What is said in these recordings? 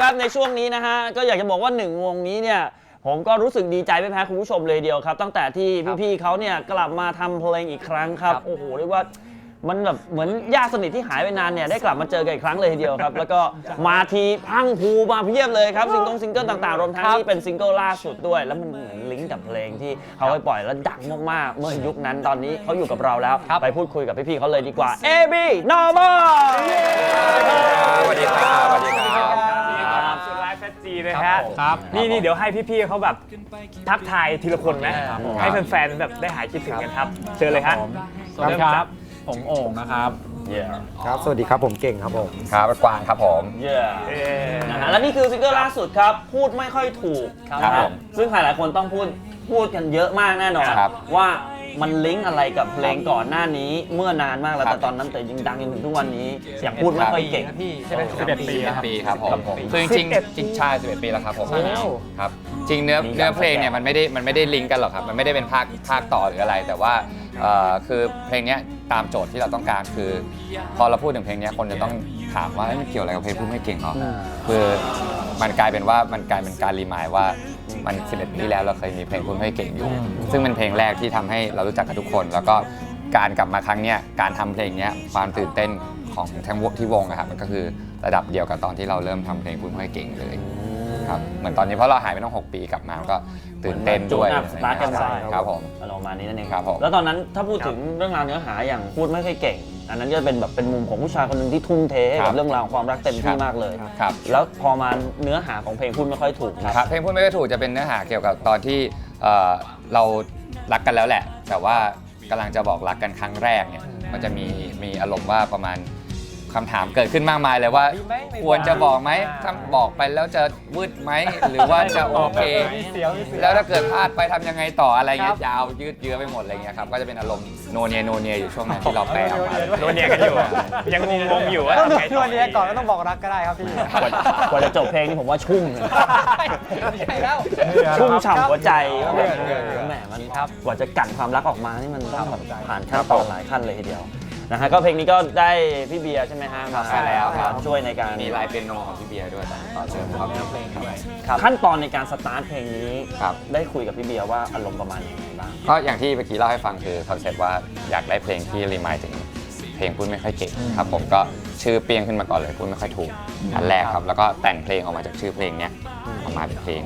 ครับในช่วงนี้นะฮะก็อยากจะบอกว่าหนึ่งวงนี้เนี่ยผมก็รู้สึกดีใจไม่แพ้คุณผู้ชมเลยเดียวครับ ตั้งแต่ที่พี่ๆเขาเนี่ยกลับมาทำเพลงอีกครั้งครับโอ้โหเรียกว่ามันแบบเหมือนญาติสนิทที่หายไปนานเนี่ยได้กลับมาเจอกันอีกครั้งเลยทีเดียวครับ แล้วก็มาทีพรังพรูมาเพียบเลยครับซิงเกิลซิงเกิลต่างๆรวมทั้งที่เป็นซิงเกิลล่าสุดด้วย แล้วมันเหมือนลิงก์กับเพลงที่เขาไปปล่อยแล้วดังมากๆเมื่อยุคนั้นตอนนี้เขาอยู่กับเราแล้ว ไปพูดคุยกับพี่ๆเขาเลยดีกว่า AB Normal สวัสดีครับสวัสดีครับครับสุด ไลฟ์แฟจีนะฮะครับนี่นี่เดี๋ยวให้พี่ๆเขาแบบทักทายทีละคนนะให้แฟนๆแบบได้หายคิดถึงกันครับเชิญเลยฮะสวัสดีครับ ผมโอ่งนะครับ Yeah ครับ สวัสดีครับผมเก่งครับผม ครับกวางครับผม Yeah เอ่อนะฮะและนี่คือซิงเกิลล่าสุดครับ พูดไม่ค่อยถูกครับนะฮะผมซึ่งหลายๆคนต้องพูดพูดกันเยอะมากแน่นอน ครับว่า มันลิงก์อะไรกับเพลงก่อนหน้านี้เมื่อนานมากแล้วครับแต่ตอนนั้นแต่ยังดังจนถึงทุกวันนี้อย่างพูดไม่ค่อยเก่งพี่ใช่ไหม11ปีครับ ปีครับผมครับผมคือจริงๆจริงใช่11 ปีแล้วครับผมใช่แล้ว ครับจริงเนื้อมีการเนื้อเพลงเนี่ยมันไม่ได้มันไม่ได้ลิงก์กันหรอกครับมันไม่ได้เป็นภาคภาคต่อหรืออะไร แต่ว่าเอ่อคือเพลงเนี้ยตามโจทย์ที่เราต้องการคือ พอเราพูดถึงเพลงเนี้ยคนจะต้องถามว่าเอ้ยมันเกี่ยวอะไรกับเพลงพูดไม่เก่งหรอคือมันกลายเป็นว่ามันกลายเป็นการรีมายว่า มัน 11 ปีแล้วเราเคยมีเพลงพูดไม่เก่งอยู่ ซึ่งเป็นเพลงแรกที่ทำให้เรารู้จักกับทุกคน แล้วก็การกลับมาครั้งเนี้ยการทำเพลงเนี้ยความตื่นเต้นของทั้งวงที่วงอะครับมันก็คือระดับเดียวกับตอนที่เราเริ่มทำเพลงพูดไม่เก่งเลยครับเหมือนตอนนี้เพราะเราหายไปต้อง6ปีกลับมาก็ตื่นเต้นด้วยจูอัพสตาร์ทกันไปครับผม อารมณ์ประมาณนี้นั่นเองครับผมแล้วตอนนั้นถ้าพูดถึงเรื่องราวเนื้อหาอย่างพูดไม่ค่อยเก่ง อันนั้นจะเป็นแบบเป็นมุมของผู้ชายคนหนึ่งที่ทุ่มเทให้ครักับบเรื่องราวความรักเต็มที่มากเลย ครับ แล้วพอมาเนื้อหาของเพลงพูดไม่ค่อยถูกนะครับเพลงพูดไม่ค่อยถูกจะเป็นเนื้อหาเกี่ยวกับตอนที่เอ่อเรารักกันแล้วแหละ แต่ว่ากำลังจะบอกรักกันครั้งแรกเนี่ยมันจะมีมีอารมณ์ว่าประมาณ คำถามเกิดขึ้นมากมายเลยว่ามีไหมไม่ควรจะบอกไหมอ่า ถ้าบอกไปแล้วจะวืดไหม หรือว่าจะโอเค มีเสียวมีเสียว แล้วถ้าเกิดพลาดไปทำยังไงต่ออะไรเงี้ครัยบยาวยืดเยื้อไปหมดอะไรเงี้ยครับก็จะเป็นอารมณ์โนเนียโนเนียอยู่ช่วงนั้นที่เราแปลออกมา โดนเนียกันอยู่ยังงงๆอยู่ว่าต้องดูทำไงตัต่วอเนี้ยก่อนก็ต้องบอกรักก็ได้ครับพี่ กว่ากว่าจะจบเพลงนี่ผมว่าชุ่มเลยใช่แล้ว ชุ่มฉ่ำหัวใจครับว่าแบบแหมมันกว่าจะกั่นความรักออกมานี่มันต้องแบบผ่านขั้นตอนหลายขั้นเลยทีเดียว นะฮะก็เพลงนี้ก็ได้พี่เบียร์ใช่ไหมฮะมาใช่แล้วครับ ช่วยในการมีลายเป็นโนของพี่เบียร์ด้วยต่อเสริมความเนื้อเพลงครับครับขั้นตอนในการสตาร์ทเพลงนี้ครับได้คุยกับพี่เบียร์ว่าอารมณ์ประมาณยังไงบ้างก็อย่างที่เมื่อกี้เล่าให้ฟังคือคอนเซ็ปต์ว่าอยากได้เพลงที่รีมายถึงเพลงพูดไม่ค่อยเก่งครับผมก็ชื่อเปรี้ยงขึ้นมาก่อนเลยพูดไม่ค่อยถูกอันแรกครับ แล้วก็แต่งเพลงออกมาจากชื่อเพลงเนี้ยออกมาเป็นเพลง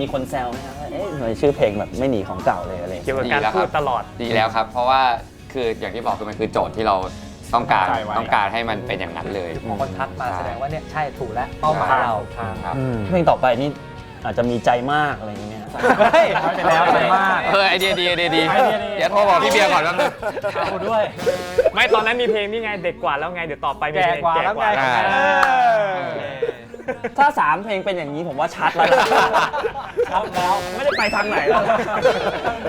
มีคนแซวไหมครับว่าเอ๊ะทำไมชื่อเพลงแบบไม่หนีของเก่าเลยอะไรอย่างเกี่เงี้ยวยกับการพูดตลอดดีแล้วครับ เพราะว่า คืออย่างที่บอกคือมันคือโจทย์ที่เราต้องการตั้งใจไว้ ต้องการให้มันเป็นอย่างนั้นเลยคนทักมาแสดงว่าเนี่ยใช่ถูกแล้วเป้าหมายเราครับเพลงต่อไปนี่อาจจะมีใจมากอะไรอย่างเงี้ย เฮ้ยไปแล้วไปมาก เออไอเดียดีไอเดียดีไอเดียดี เดี๋ยวโทรบอกพี่เบียร์ก่อนแป๊บนึง เอาด้วย ไม่ตอนนั้นมีเพลงนี่ไงเด็กกว่าแล้วไงเดี๋ยวต่อไปมีแก่เพลงกว่าแก่แล้วกไงว่าอ่า เออ ถ้าสามเพลงเป็นอย่างนี้ผมว่าชัดแล้วนะ ชัดแล้วไม่ได้ไปทางไหนแล้ว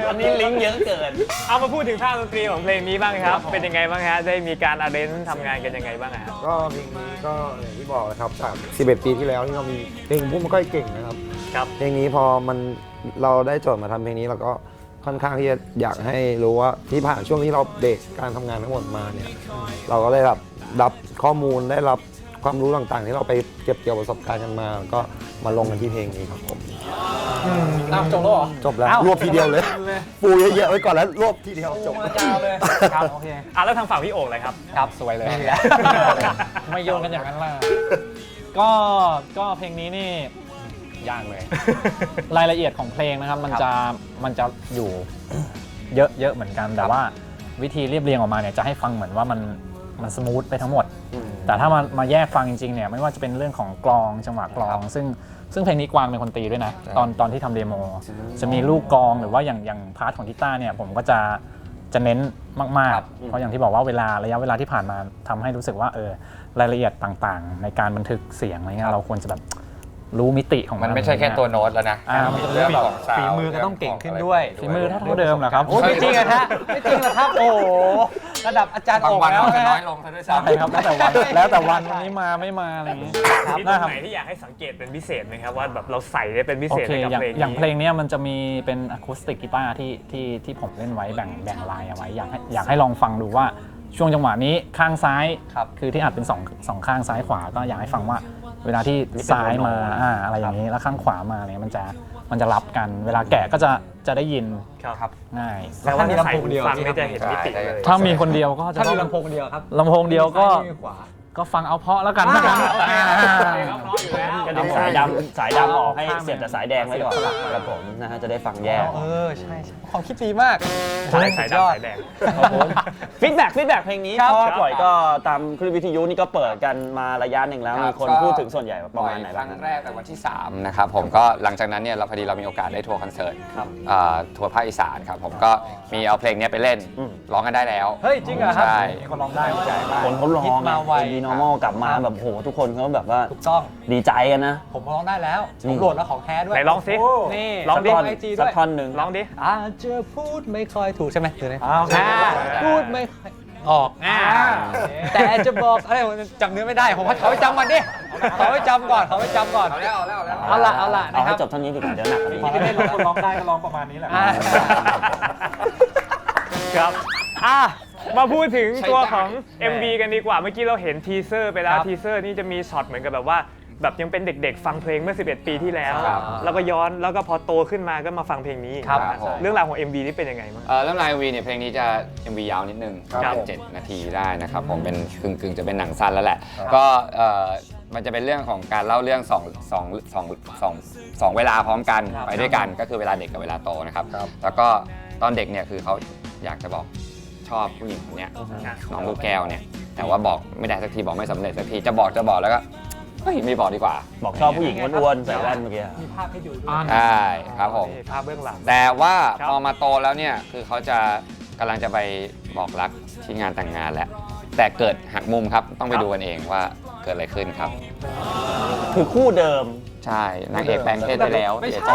อันนี้ลิงก์เยอะเกิน เอามาพูดถึงท่าดนตรีของเพลงนี้บ้างครับ เป็นยังไงบ้างฮะ ได้มีการอาร์เรนทำงานกันยังไงบ้างฮะ ก็เพลงนี้ก็อย่างที่บอกนะครับจาก11ปีที่แล้วที่เรามีเพลงพูดไม่ค่อยเก่งนะครับ ครับ เพลงนี้พอมันเราได้โจทย์มาทำเพลงนี้เราก็ค่อนข้างที่จะอยากให้รู้ว่าที่ผ่านช่วงที่เราเบรกการทำงานทั้งหมดมาเนี่ยเราก็ได้รับรับข้อมูลได้รับ ความรู้ต่างๆ ที่เราไปเก็บเกี่ยวประสบการณ์กันมา ก็มาลงกันที่เพลงนี้ครับผมอ้าวจบแล้วเหรอ จบแล้วอ้าวรวบทีเดียวเลย ปูเยอะๆไว้ก่อนแล้วรวบทีเดียวจบ มายาวเลย ครับโอเคอะแล้วทางฝั่งพี่โอ่งเลยครับ ครับสวยเลยไม่โยนกันอย่างนั้นล่ะ ก็ก็เพลงนี้นี่ยากเลย รายละเอียดของเพลงนะครับ มันจะมันจะอยู่เยอะเยอะเหมือนกันแต่ว่าวิธีเรียบเรียงออกมาเนี่ยจะให้ฟังเหมือนว่ามันมันสมูทไปทั้งหมด แต่ถ้ามามาแยกฟังจริงๆเนี่ยไม่ว่าจะเป็นเรื่องของกลองจังหวะกลอง ซึ่งซึ่งเพลงนี้กวางเป็นคนตีด้วยนะ ตอนตอนที่ทำเดโม จะมีลูกกลองหรือว่าอย่างอย่างพาร์ทของกีตาร์เนี่ยผมก็จะจะเน้นมากๆ เพราะอย่างที่บอกว่าเวลาระยะเวลาที่ผ่านมาทำให้รู้สึกว่าเออรายละเอียดต่างๆ ในการบันทึกเสียงอะไรเงี้ยเราควรจะแบบ รู้มิติของมันไม่ใช่แค่ตัวโน้ตแล้วนะอ่ามันจะเรื่องของฝีมือก็ต้องเก่งขึ้นด้วย ฝีมือเท่าเดิมเหรอครับโอ้ยไม่จริงอะฮะไม่จริงหรอกครับ โอ้โหระดับอาจารย์บางโอ่งวันแล้วเราจะนะน้อฮะ ยลงซะด้วยใช่ซ้ำครับแล้วแต่วันแล้วแต่วันวันนี้มาไม่มาอะไรอย่างงี้มีตได้รงครับ ไหนที่อยากให้สังเกตเป็นพิเศษไหมครับว่าแบบเราใส่ได้เป็นพิโอเศษเคให้กับอย่างเพลงนี้ อย่างเพลงเนี้ยมันจะมีเป็นอะคูสติกกีตาร์ที่ที่ที่ผมเล่นไว้แบ่งแบ่งลายเอาไว้อยากให้อยากให้ลองฟังดูว่าช่วงจังหวะนี้ข้างซ้ายครับ คือที่อัดเป็นสองสองข้างซ้ายขวาก็อยากให้ฟังว่า เวลาที่ซ้ายมาอ่าอะไรอย่างนี้แล้วข้างขวามาเนี่ยมันจะมันจะรับกัน เวลาแกะก็จะจะได้ยินครับ ง่ายแต่ว่าถ้าใส่หูฟังนี่จะเห็นมิติเลย ถ้ามีคนเดียวก็จะถ้ามีต้องลำโพงเดียวครับลำโพงเดียวก็มีขวา ก็ฟังเอาเพราะแล้วกันนะอ่าโอเคก็ดึงสายดำสายดำออกให้เสียบแต่สายแดงไว้ก่อนครับผมนะฮะจะได้ฟังแยก เออใช่ใช่ความคิดดีมาก สายสายยอดำดสายแดง ครับผมฟีดแบ็กฟีดแบ็กเพลงนี้ครับพอปล่อยก็ตามคลื่นวิทยุนี่ก็เปิดกันมาระยะหนึ่งแล้ว ครับ มีคนก็พูดถึงส่วนใหญ่ประมาณไหนคบ้ารั้งง แรกแต่วันที่ 3 นะครับผมก็หลังจากนั้นเนี่ยเราพอดีเรามีโอกาสได้ทัวร์คอนเสิร์ตครับอ่าทัวร์ภาคอีสานครับผมก็มีเอาเพลงเนี้ยไปเล่นอืม ร้องกันได้แล้วเฮ้ยจริงเหรอครับ ใช่มีคนร้องได้เข้าใจมากคนเขาร้อฮิงตมาไว ดีนอร์มอลกลับมาแบบโหทุกคนเขาแบบว่าถูกต้อง ดีใจกันนะ ผมร้องได้แล้วนี่ผมโหลดแล้วของแท้ด้วยไหนลองสิโนี่ลองดิ ไอจีสัด้กวยท่อนหนึ่ง ลองดิ อาจจะพูดไม่ค่อยถูกใช่ไหมถือไหมอ้าวอ่าพูดไม่ค่อยออกอ่าแต่จะบอกอะไรผมจำเนื้อไม่ได้ ผมว่าเขาไปจำก่อนดิเขาไปจำก่อนเขาไปจำก่อน เอาแล้วเอาแล้วเอาแล้วเอาละเอาละเอานะคให้รับ จบเท่านี้ดีกว่าเดี๋ยวหนักกว่านี้ พอได้เล่นแล้วคนร้องได้ก็ร้องประมาณนี้แหละ อ่า ครับ อะ มาพูดถึงใช้ตัวได้ของ MV กันดีกว่า เมื่อกี้เราเห็นทีเซอร์ไปแล้วครับทีเซอร์นี่จะมีช็อตเหมือนกับแบบว่า แบบยังเป็นเด็กๆ ฟังเพลงเมื่อ 11 ปีที่แล้ว ครับ แล้วก็ย้อน แล้วก็พอโตขึ้นมาก็มาฟังเพลงนี้ครับนะฮะผมเรื่องราวของ MV นี่เป็นยังไงบ้าง เอ่อเรื่องรายวีเนี่ยเพลงนี้จะ MV ยาวนิดนึงครับเป็นเจ็ดนาทีได้นะครับผมเป็นกึ่งกึ่งๆจะเป็นหนังสั้นแล้วแหละ ก็เอ่อมันจะเป็นเรื่องของการเล่าเรื่องสองสองสองสองสองเวลาพร้อมกันไปด้วยกันก็คือเวลาเด็กกับเวลาโตนะครับแล้วก็ตอนเด็กเนี่ยคือเขาอยากจะบอก ชอบผู้หญิงคนเนี้ยน้องลูกแก้วเนี่ยแต่ว่าบอกไม่ได้สักทีบอกไม่สำเร็จสักทีจะบอกจะบอกแล้วก็เฮ้ยไม่บอกดีกว่าบอกชอบผู้หญิงอ้วนๆใส่แว่นเมื่อกี้มีภาพให้ดูด้วยใช่ครับผมนี่ภาพเบื้องหลังแต่ว่าครับพอมาโตแล้วเนี่ยคือเขาจะกำลังจะไปบอกรักที่งานแต่งงานแหละแต่เกิดหักมุมครับต้องไปดูกันเองว่าเกิดอะไรขึ้นครับ คือคู่เดิม ใช่นางเอกแปลงเพศไปแล้วไม่ใช่เสียใจ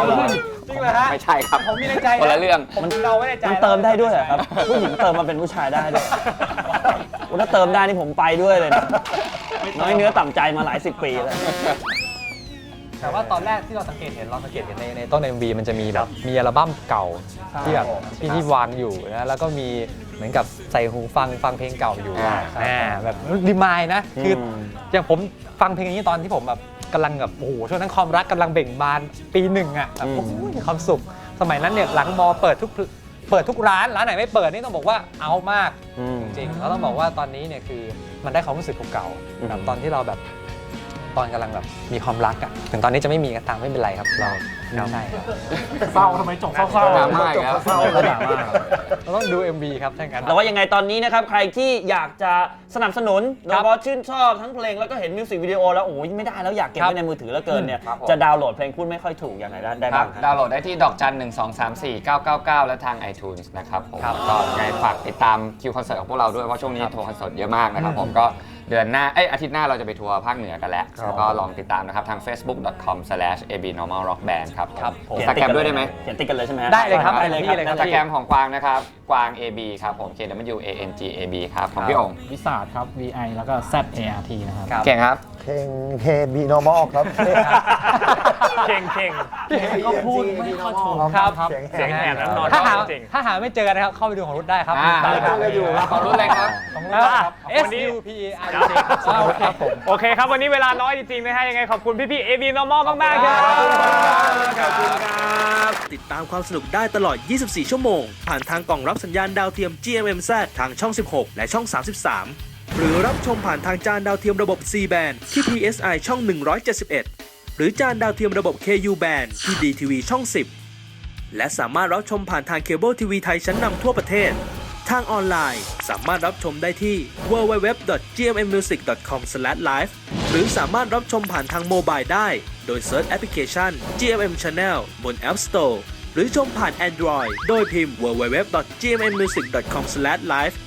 จริงเหรอฮะไม่ใช่ครับผมมีในใจคนละเรื่องผมเราไม่ในใจมันเติมได้ด้วยเหรอครับ ผู้หญิงเติมมาเป็นผู้ชายได้ด้วยโอ้ถ้าเติมได้นี่ผมไปด้วยเลยนะน้อยเนื้อต่ำใจมาหลายสิบปีแล้วแต่ว่าตอนแรกที่เราสังเกตเห็นเราสังเกตเห็นในในต้น MV มันจะมีแบบมีอัลบั้มเก่าที่แบบที่ที่วางอยู่นะแล้วก็มีเหมือนกับใส่หูฟังฟังเพลงเก่าอยู่อ่าอ่าแบบรีมายนะคืออมอย่างผมฟังเพลงนี้ตอนที่ผมแบบ กำลังแบบโอ้โหช่วงนั้นความรักกำลังเบ่งบานปีหนึ่งอะแบบโอ้โหมีความสุข สมัยนั้นเนี่ยหลังมอเปิดทุกเปิดทุกร้านร้านไหนไม่เปิดนี่ต้องบอกว่าเอามาก อืม จริงๆแล้วต้องบอกว่าตอนนี้เนี่ยคือมันได้ความรู้สึกเก่าอืมๆแบบตอนที่เราแบบ ตอนกำลังแบบมีความรักอะถึงตอนนี้จะไม่มีก็ตามไม่เป็นไรครับ เราใช่ครับเศร้าทำไมจบเศร้าดราม่าอีกแล้วเศร้าเลยดราม่าเราต้องดู MV ครับถ้างั้น แต่ว่ายังไงตอนนี้นะครับ ใครที่อยากจะสนับสนุนโดครัยบเฉพาะชื่นชอบทั้งเพลงแล้วก็เห็นมิวสิกวิดีโอแล้ว โอ้ยไม่ได้แล้วอยากเก็บครับไว้ในมือถือแล้วเกินเนี่ย ครับผม จะดาวน์โหลดเพลงพูดไม่ค่อยถูกอย่างไรได้ได้ครับ้าบงครับดาวน์โหลดได้ที่ดอกจัน 1 2 3 4 9 9 9 และทาง iTunes นะครับผมครับก็ยังไงฝากติดตามคิวคอนเสิร์ตของพวกเราด้วย เพราะช่วงนี้ทัวร์คอนเสิร์ตเยอะมากนะครับผมก็ เดือนหน้าเอ้ยอาทิตย์หน้าเราจะไปทัวร์ภาคเหนือกันแล้วก็ลองติดตามนะครับทาง facebook.com/abnormalrockband ครับครับผมอินสตาแกรมด้วยได้ไหม เขียนติดกันเลยใช่ไหมฮะได้เลยครับได้เลยครับ ได้เลยคอิรันบสตาแกรมของกวางนะครับ กวาง AB ครับผม K W A N G A B ครับ ของพี่องค์วิสาดครับ VI แล้วก็ Z A R T นะครับครับเก่งครับ เพลง KB normal ครับ เข่งเข่งก็พูดไม่ค่อยถูกครับเสียงแหบแล้วนอนถ้าหาจริง ถ้าหาไม่เจอนะครับ เข้าไปดูของรุ่นได้ครับอ่าตามดูกันอยู่ครับของรุ่นเลยครับ ของรุ่นครับอะ S วันนี้ U P A R ครับ T ครับผม โอเคครับ วันนี้เวลาน้อยจริงๆนะฮะ ยังไงขอบคุณพี่ๆ AB Normal มากๆครับขอบคุณครับ ติดตามความสนุกได้ตลอด 24 ชั่วโมง ผ่านทางกล่องรับสัญญาณดาวเทียม GMMZ ทางช่อง 16 และช่อง 33 หรือรับชมผ่านทางจานดาวเทียมระบบ C band ที่ PSI ช่อง 171 หรือจานดาวเทียมระบบ KU band ที่ DTV ช่อง 10 และสามารถรับชมผ่านทางเคเบิลทีวีไทยชั้นนำทั่วประเทศ ทางออนไลน์สามารถรับชมได้ที่ www.gmmusic.com/live หรือสามารถรับชมผ่านทางโมบายได้ โดยเซิร์ชแอปพลิเคชัน GMM Channel บน App Store หรือชมผ่าน Android โดยพิมพ์ www.gmmusic.com/live